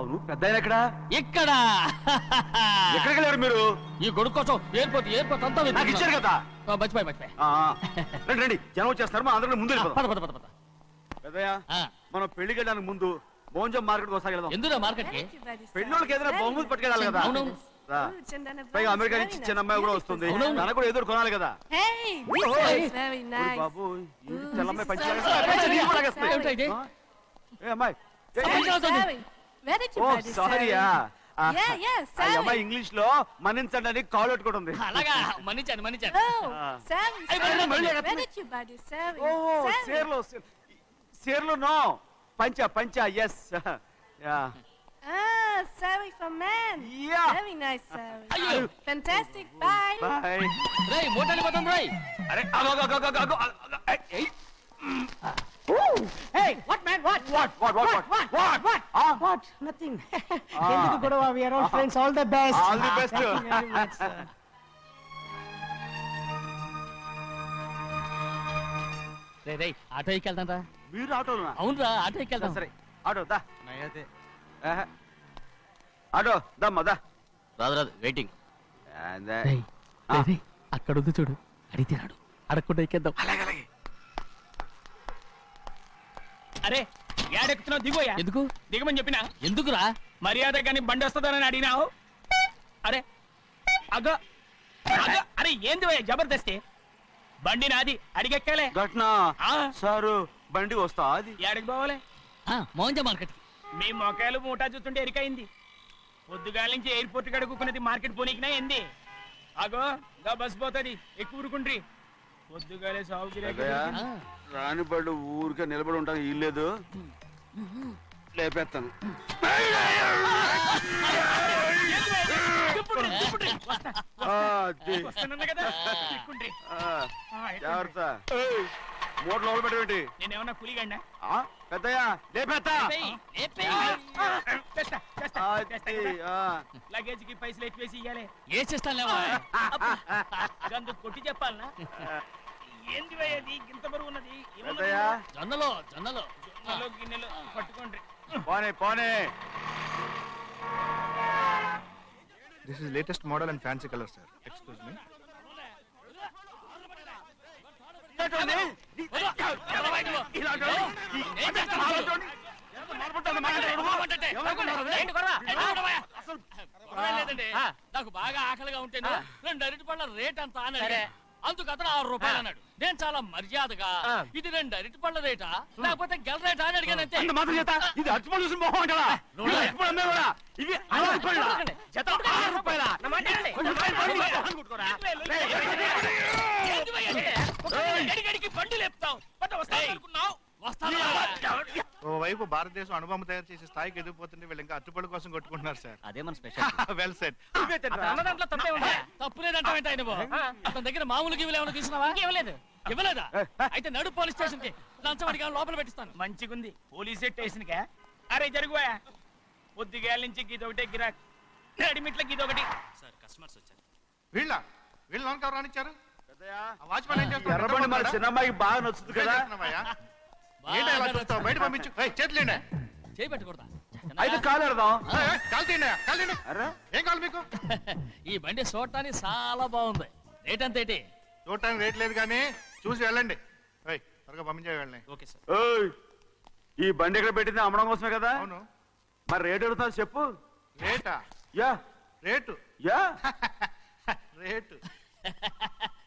అవును పెద్ద ఆయన ఎక్కడ ఇక్కడ ఎక్కడికి వెళ్ళారు మీరు ఈ కొడుకు కోసం ఎయిర్పోర్ట్ ఎయిర్పోర్ట్ అంతా నాకు ఇచ్చారు కదా మర్చిపోయి మర్చిపోయి ఆ, ఆ. రండి రండి జనం వచ్చేస్తారు మా అందరం ముందు వెళ్ళిపోదాం. పద పద పద పద పెద్దయ్య ఆ, మనం పెళ్ళికి వెళ్ళడానికి ముందు మోంజం మార్కెట్ ఒకసారి వెళ్దాం ఎందురా మార్కెట్కి పెళ్ళోళ్ళకి ఏదైనా బహుమతి పట్టుకెళ్ళాలి కదా అవును. రా. పైగా అమెరికా నుంచి చిన్న అమ్మాయి కూడా వస్తుంది. తనకు కూడా ఏదో ఒకటి కొనాలి కదా Oh, ఓరి. బాబు ఏంటి Ooh, తెల్లమ్మాయి this పంచి is so లాగేస్తుంది. nice. పంచి నీకు కూడా లాగేస్తుంది. ఏమిటా ఇది? ఆ? ఏ అమ్మాయి ఏ, Sorry, sorry. sorry. Buy this సారీయా sorry. అమ్మాయి ఇంగ్లీష్లో మన్నించండి అని కాల్ పెట్టుకుంటుంది అలాగా Oh, Ah. Hey? ఓ Sally. సేర్లో సేర్లో నో పంచ పంచ yes yeah Ah, saree for men. Yeah. Very nice saree. అయ్యో Fantastic. Bye. బాయ్ రేయ్ మోటార్ పోతాం రేయ్ అరే అగో అగో అగో అగో అగో ఏయ్ Hey, what man? What? What what what What? What What? ఆ What? Nothing. ఎందుకు గొడవ? We are all friends. All the best. All the best. Thank you very much, sir. రే ఆటో ఎక్కి వెళ్తాం రా మీరు ఆటోనా అవునురా ఆటో ఎక్కి వెళ్తాం సరే ఆటో దా. ఆటో దమ్మా దా రాదు రాదు వెయిటింగ్ అక్కడ ఉంది చూడు అడిగితే రాడు అడగకుండా ఎక్కేద్దాం అలాగే అలాగే అరే ఏడెక్కుతున్నావు? దిగోయా ఎందుకు? దిగమని చెప్పినా? ఎందుకురా? మర్యాద కానీ బండి వస్తుందని అడిగినావు? అరే అగో అగో అరే ఏంది భయ్యా జబర్దస్తి? బండి నాది అడిగెక్కలే? ఘటన ఆ. సారు బండి వస్తా అది ఏడకి పోవాలే? ఆ, మోహన్జా మార్కెట్ మీ మొక్కలు మూటా చూస్తుంటే ఎరికైంది. పొద్దుగాల నుంచి ఎయిర్పోర్ట్ కడుక్కున్నది మార్కెట్ పోనీకినా ఏంది? అగో గా బస్ పోతుంది ఎక్కువ ఊరుకుండ్రి. పొద్దుగాలే సాగు గిరాకీ అదయా? దొరికింది. రాని బళ్ళు ఊరికే నిలబడి ఉంటాను ఇల్లేదు లేపేస్తాను. జాగ్రత్త. మూట లోపల పెట్టేటి నేనేమన్నా పులిగండా పెద్దయ్యా లేపేస్తా. లగేజ్కి పైసలు ఎత్తివేసి ఇయ్యాలి. ఏ చేస్తానులేవా గందు కొట్టి చెప్పాలనా? ఏంది భయ్యది ఇంత బరువు ఉన్నది జొన్నలో జొన్నలో గిన్నెలు గిన్నెలు పట్టుకోండి పోనే పోనే This is latest model and fancy color, sir. Excuse me. ఇలాంటోడిని, ఇలాంటోడిని, ఈ- అలాంటోడిని, ఎంత మాట్లాడుతున్నావు, మాట్లాడుతున్నావు? ఎవరనుకున్నారు? ఏంటి గొడవ? అసలు లేదండి నాకు బాగా ఆకలిగా ఉంటేను రెండు అరటి పళ్ళ రేట్ అంత అని అడిగాను. అందుకు అతను ఆరు రూపాయలు అన్నాడు నేను చాలా మర్యాదగా ఇది రెండు అరటి పళ్ళ రేటా లేకపోతే గెల రేటా అని అడిగాను అంతే అంత మాత్రం చేత ఇది అరటిపళ్ళు చూసిన మొహం అంటారా ఇది అరటిపళ్ళు అమ్మే కూడా ఇవి అరవై రూపాయలా? జత ఆరు రూపాయలా? నా మాట వినండి. కొంచెం పైన పడి పట్ట వస్తాయి అనుకున్నావు వస్తాను ఓవైపు భారతదేశం అణుబొమ్మ తయారు చేసే స్థాయికి ఎదిగిపోతుంటే వీళ్ళు ఇంకా అట్టుపడి కోసం కొట్టుకుంటున్నారు సార్. అదే మన స్పెషల్ వెల్ సెట్ తప్పే ఉంది? తప్పు లేదంటావేంటి ఆయన బాబు? అతని దగ్గర మామూలు గివ్వులు ఏమైనా తీసుకున్నావా? ఇవ్వలేదు? ఇవ్వలేదా అయితే నడు పోలీస్ స్టేషన్కి లంచం అడిగా లోపల పెట్టిస్తాను. మంచిగుంది. పోలీస్ స్టేషన్ కా అరే జరుగుబోయా పొద్దుగాల నుంచి గీదొకటే గిరాక్. నడిమిట్లకి ఇదొకటి వీళ్ళ? వీళ్ళు లోన్ కవర్ రానిచ్చారు? ఎర్రబండి మన? చిన్నమ్మాయికి బాగా నచ్చుతుంది కదా? ఏంటి అలా చూస్తావు బయట పంపించు. ఏయ్, చేతులేండి చేయి పెట్టకూడదా అయితే కాలు ఎడదాం ఏయ్, ఏయ్, కాలు తీయండి కాలు తీయండి. అరే. ఏం కావాలి మీకు? ఈ బండి చూడటానికి చాలా బాగుంది. రేట్ అంత ఏంటి? చూడటానికి రేట్ లేదు కానీ చూసి వెళ్ళండి. ఏయ్, త్వరగా పంపించే వెళ్ళండి. Okay sir. ఓయ్ ఈ బండి ఇక్కడ పెట్టింది? అమ్మడం కోసమే కదా? అవును. మరి రేట్ అడుగుతా చెప్పు. రేటా? యా. రేటు? యా. రేటు.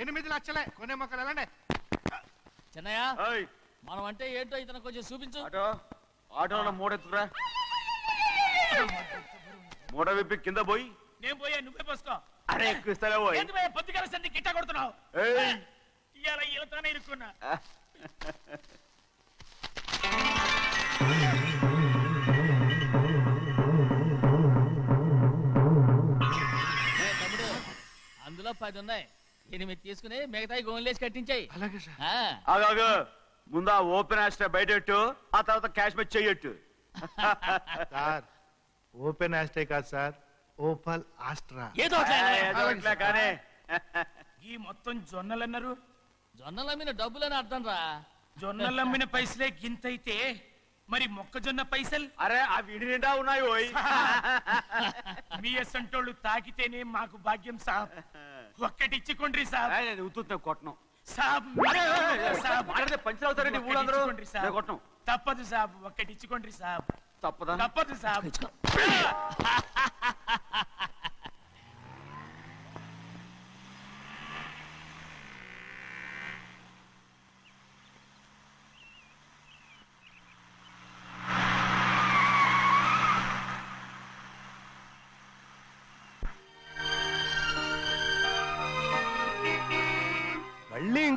ఎనిమిది లక్షలే. కొనే మొక్కలు ఎలాండే చెన్నయ్య మనం అంటే ఏంటో ఇతను కొంచెం చూపించు. ఆటో ఆటోలో మూడెత్తురా మూడ విప్పి కింద పోయి. నేను పోయా నువ్వే పోసుకో. అరే ఎక్కుస్తారా పోయి. పొద్దుగల సంది కిట్ట కొడుతున్నావు? ఇవాళ ఇలానే ఇరుక్కున్నా. అందులో పది ఉన్నాయి. ఎనిమిది తీసుకుని మిగతాయి గోన్లేసి కట్టించాయి. అలాగే సార్. ముందు ఆ ఓపెన్ ఆస్ట్రా బయటెట్టు ఆ తర్వాత క్యాష్ మెచ్ చెయ్యట్టు. సార్ ఓపెన్ ఆస్టే కాదు సార్ ఓపల్ ఆస్ట్రా. ఏదో ఒకటి కానీ ఈ మొత్తం జొన్నలు అన్నారు జొన్నల మీద డబ్బులని అర్థం రా. జొన్నలు అమ్మిన పైసలే గింతైతే మరి మొక్కజొన్న పైసలు? అరే ఆ విడి నిండా ఉన్నాయి ఓయ్. మీ అసంటోళ్ళు తాకితేనే మాకు భాగ్యం సాబ్. ఒక్కటిచ్చుకోండి సాబ్. ఉత్తున్నా కొట్టను. సాబ్. సాబ్. పంచర్ అవుతారండి ఊళ్ళందరూ కొట్టను. తప్పదు సాబ్. ఒక్కటిచ్చుకోండి సాబ్. తప్పదా? తప్పదు సాబ్.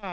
నా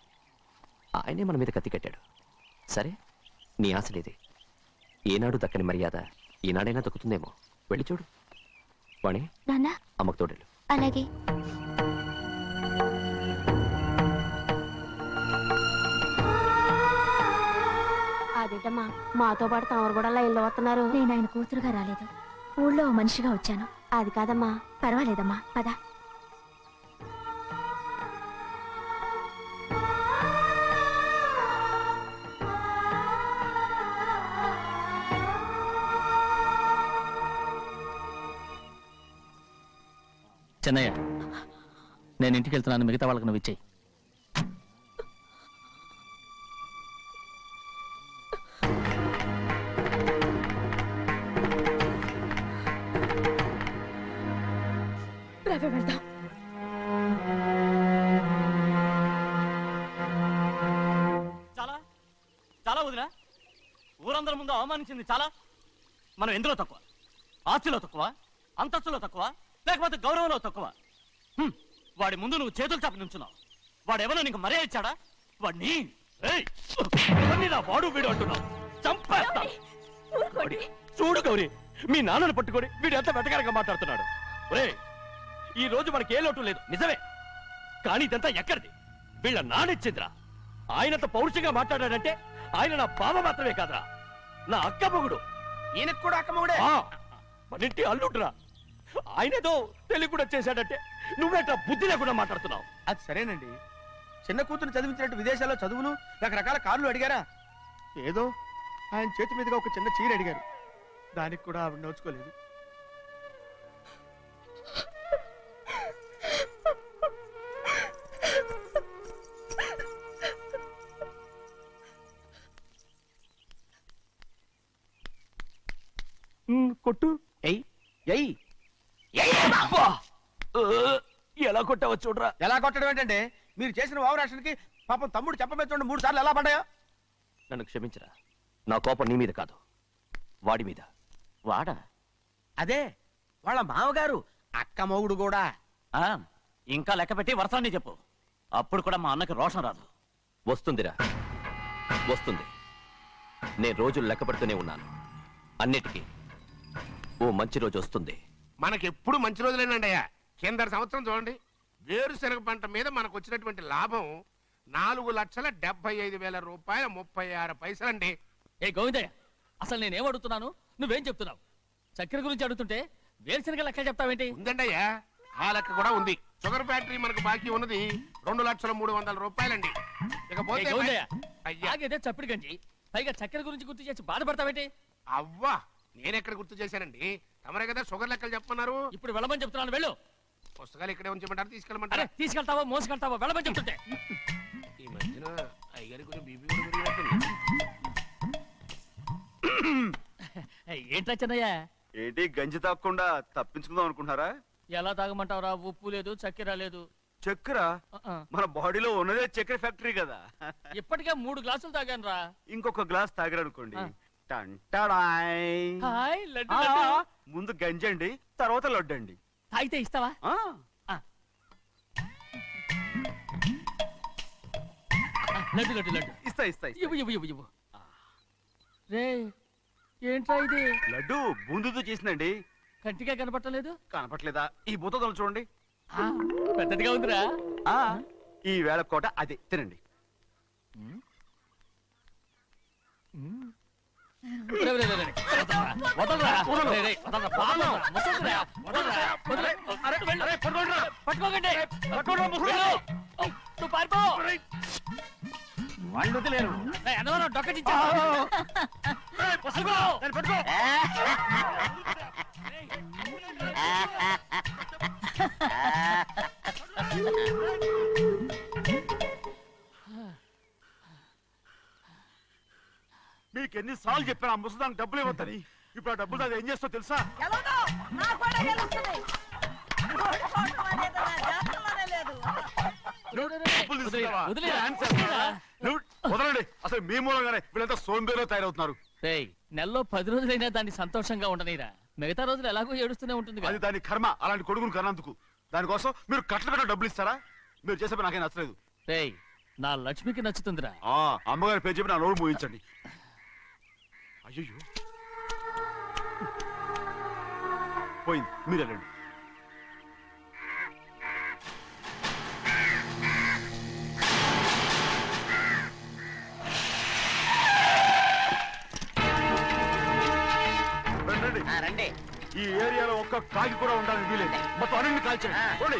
ఆయనే మన మీద కత్తి కట్టాడు. సరే నీ ఆశలేది ఏనాడు దక్కని మర్యాద ఈనాడైనా దక్కుతుందేమో. వెళ్ళి చూడు. వాణి నాన్న. అమ్మకు తోడేళ్ళు. అలాగే. అదేంటమ్మా మాతో పాటు తమరు కూడా లైన్లో వస్తున్నారు. నేను ఆయన కూతురుగా రాలేదు. ఊళ్ళో ఓ మనిషిగా వచ్చాను. అది కాదమ్మా. పర్వాలేదమ్మా పద. చెన్నయ్య నేను ఇంటికి వెళ్తున్నాను. మిగతా వాళ్ళకి నువ్వు ఇచ్చేయి. వెళ్దాం. చాలా? చాలా వదినా? ఊరందరి ముందు అవమానించింది చాలా? మనం ఎందులో తక్కువ? ఆస్తిలో తక్కువ? అంతస్తులో తక్కువ? లేకపోతే గౌరవంలో తక్కువ. హ్మ్, వాడి ముందు నువ్వు చేతులు చాపి నుంచున్నావు. వాడు ఎవరో నీకు మరే ఇచ్చాడా? వాడిని ఏయ్, ఎవరిని నా వాడు వీడు అంటున్నావు? చంపేస్తా. గౌరీ, చూడు గౌరీ మీ నాన్నను పట్టుకొని వీడు ఎంత వెతకారంగా మాట్లాడుతున్నాడు. ఒరేయ్ ఈ రోజు మనకి ఏ లోటు లేదు నిజమే. కానీ ఇదంతా ఎక్కడిది? వీళ్ళ నానిచ్చిందిరా ఆయనంత పౌరుషంగా మాట్లాడాడంటే ఆయన నా బావ మాత్రమే కాదురా. నా అక్క మొగుడు. ఈయనకు కూడా అక్కమ్మగుడే ఆ, మనింటి అల్లుడురా. ఆయనేదో తెలివి కూడా చేశాడంటే నువ్వేట్లా బుద్ధి లేకుండా మాట్లాడుతున్నావు? అది సరేనండి. చిన్న కూతురు చదివించినట్టు విదేశాల్లో చదువులు రకరకాల కార్లు అడిగారా? ఏదో ఆయన చేతి మీదుగా ఒక చిన్న చీర అడిగారు. దానికి కూడా ఆవిడ నోచుకోలేదు. కొట్టు. ఎయ్ ఎయ్ అబ్బా! ఆ, ఎలా కొట్టావో చూడరా. ఎలా కొట్టడం ఏంటంటే మీరు చేసిన వావరాక్షణకి పాపం తమ్ముడు చెప్పబెట్టండి మూడు సార్లు ఎలా పడ్డాయా? నన్ను క్షమించరా. నా కోపం నీ మీద కాదు. వాడి మీద. వాడా? అదే వాళ్ళ మామగారు అక్క మొగుడు కూడా. ఆ, ఇంకా లెక్క పెట్టి వరసాన్ని చెప్పు. అప్పుడు కూడా మా అన్నకి రోషం రాదు. వస్తుందిరా. వస్తుంది. నేను రోజులు లెక్క పెడుతూనే ఉన్నాను. అన్నిటికీ ఓ మంచి రోజు వస్తుంది. మనకెప్పుడు మంచి రోజులేనండి అయ్యా. కింద సంవత్సరం చూడండి. వేరుశనగ పంట మీద మనకు వచ్చినటువంటి లాభం నాలుగు లక్షల డెబ్బై ఐదు వేల రూపాయల ముప్పై ఆరు పైసలండి. ఏ గోవిందయ్య అసలు నేనేం అడుగుతున్నాను? నువ్వేం చెప్తున్నావు? చక్కెర గురించి అడుగుతుంటే వేరుశనగ లెక్క చెప్తావేంటి? ఉందండి అయ్యా. ఆ లెక్క కూడా ఉంది. షుగర్ ఫ్యాక్టరీ మనకు బాకీ ఉన్నది రెండు లక్షల మూడు వందల రూపాయలండి. ఇకపోతే గోవిందయ్య అయ్యా. ఆగేదే చప్పిడి గంజి. పైగా చక్కెర గురించి గుర్తు చేసి బాధపడతావేంటి? అవ్వా నేనెక్కడ గుర్తు చేశానండి? తమరే కదా షుగర్ లెక్కలు చెప్పమన్నారు. ఇప్పుడు వెళ్ళమని చెప్తున్నాను వెళ్ళు. పుస్తకాలు ఇక్కడే ఉంచమంటారు తీసుకెళ్ళమంటారా? తీసుకెళ్తావో మోసుకెళ్తావో? వెళ్ళమని చెప్తుంటే. ఈ మధ్యన అయ్యగారి కొంచెం బీపీ. ఏంట్రా చిన్నయ్య? ఏంటి గంజి తాగకుండా తప్పించుకుందాం అనుకుంటున్నారా? ఎలా తాగమంటావురా? ఉప్పు లేదు చక్కెర లేదు. చక్కెర. మన బాడీలో ఉన్నదే చక్కెర ఫ్యాక్టరీ కదా. ఇప్పటికే మూడు గ్లాసులు తాగాను రా ఇంకొక గ్లాస్ తాగారనుకోండి. టంటడాయ్. హాయ్ లడ్డు ఆ, లడ్డు. ముందు గంజండి తర్వాత లడ్డండి. తాగితే ఇస్తావా? ఆ, లడ్డు లడ్డు లడ్డు. ఇస్తా ఇస్తా ఇస్తా. ఇవ్వు ఇవ్వు ఇవ్వు ఇవ్వు. రే ఏంట్రా ఇది? లడ్డు బూందుతో చేసిందండి. కంటిగా కనపట్టలేదు కనపట్లేదా ఈ బూతలు చూడండి. ఆ, పెద్దదిగా ఉందిరా. ఆ ఈ వేళ కోట అదే. తినండి. వెళ్ళు. వదిలేరు రే, అన్నవరం డొక్కటించా పట్టుకో. మీకు ఎన్ని సార్లు చెప్పాను ఆ ముసదానికి డబ్బులు ఇవ్వద్దని. ఇప్పుడు ఆ డబ్బులు అది ఏం చేస్తో తెలుసా. డబ్బులు. నువ్వు వదలండి. అసలు మీ మూలంగానే వీళ్ళంతా సోంబేలో తయారవుతున్నారు. రేయ్ నెలలో పది రోజులైనా దాన్ని సంతోషంగా ఉండనీరా. మిగతా రోజులు ఎలాగో ఏడుస్తూనే ఉంటుంది అది దాని కర్మ అలాంటి కొడుకును కన్నందుకు. దానికోసం మీరు కట్ల కట్ట డబ్బులు ఇస్తారా? మీరు చేసే పని నాకేం నచ్చలేదు. రేయ్ నా లక్ష్మికి నచ్చుతుందిరా. ఆ అమ్మగారి పేరు చెప్పి నా నోరు మూయించండి. అయ్యో పోయింది మీరు వెళ్ళండి రండి, ఈ ఏరియాలో ఒక్క కాకి కూడా ఉండాలని వీలేదు. మొత్తం అన్ని కాల్చండి.